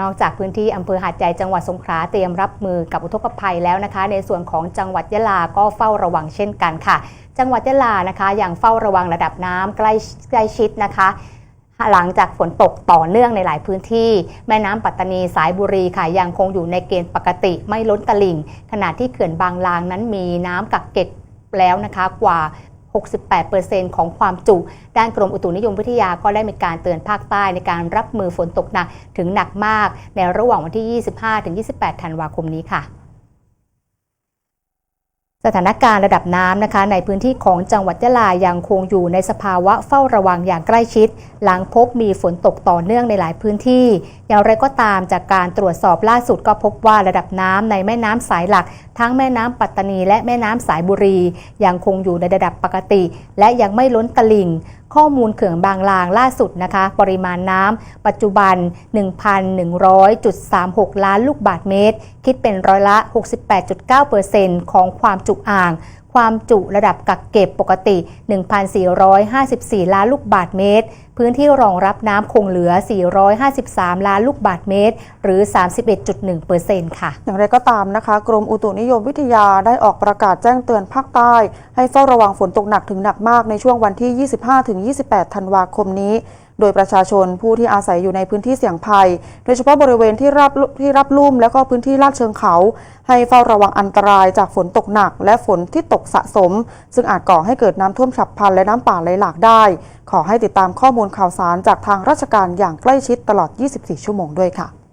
นอกจากพื้นที่อำเภอหาดใหญ่จังหวัดสงขลาเตรียมรับมือกับอุทกภัยแล้วนะคะ ในส่วนของจังหวัดยะลาก็เฝ้าระวังเช่นกันค่ะ จังหวัดยะลานะคะยังเฝ้าระวังระดับน้ำใกล้ใกล้ชิดนะคะ หลังจากฝนตกต่อเนื่องในหลายพื้นที่ แม่น้ำปัตตานีสายบุรีค่ะยังคงอยู่ในเกณฑ์ปกติไม่ล้นตลิ่ง ขณะที่เขื่อนบางลางนั้นมีน้ำกักเก็บแล้วนะคะกว่า 68%ของความจุด้านกรมอุตุนิยมวิทยาก็ได้มีการเตือนภาคใต้ในการรับมือฝนตกหนักถึงหนักมาก ในระหว่างวันที่ 25-28 ธันวาคมนี้ค่ะ สถานการณ์ระดับน้ำนะคะ ในพื้นที่ของจังหวัดยะลายังคงอยู่ในสภาวะเฝ้าระวังอย่างใกล้ชิด หลังพบมีฝนตกต่อเนื่องในหลายพื้นที่ อย่างไรก็ตามจากการตรวจสอบล่าสุดก็พบว่าระดับน้ำในแม่น้ำสายหลัก ทั้งแม่น้ำปัตตานีและแม่น้ำสายบุรี ยังคงอยู่ในระดับปกติ และยังไม่ล้นตลิ่งข้อมูลเขื่อนบางลางล่าสุดนะคะ ปริมาณน้ำปัจจุบัน 1,100.36 ล้านลูกบาทเมตร คิดเป็นร้อยละ 68.9%ของความจุอ่าง ความจุระดับกักเก็บปกติ 1,454 ล้านลูกบาศก์เมตร พื้นที่รองรับน้ำคงเหลือ 453 ล้านลูกบาศก์เมตร หรือ 31.1%ค่ะ อย่างไรก็ตามนะคะ กรมอุตุนิยมวิทยาได้ออกประกาศแจ้งเตือนภาคใต้ ให้เฝ้าระวังฝนตกหนักถึงหนักมากในช่วงวันที่ 25-28 ธันวาคมนี้ โดยประชาชนผู้ที่อาศัยอยู่ในพื้นที่เสี่ยงภัย โดยเฉพาะบริเวณที่รับที่รับลุ่มและก็พื้นที่ลาดเชิงเขา ให้เฝ้าระวังอันตรายจากฝนตกหนัก และฝนที่ตกสะสม ซึ่งอาจก่อให้เกิดน้ำท่วมฉับพลันและน้ำป่าไหลหลากได้ ขอให้ติดตามข้อมูลข่าวสารจากทางราชการอย่างใกล้ชิดตลอด 24 ชั่วโมงด้วยค่ะ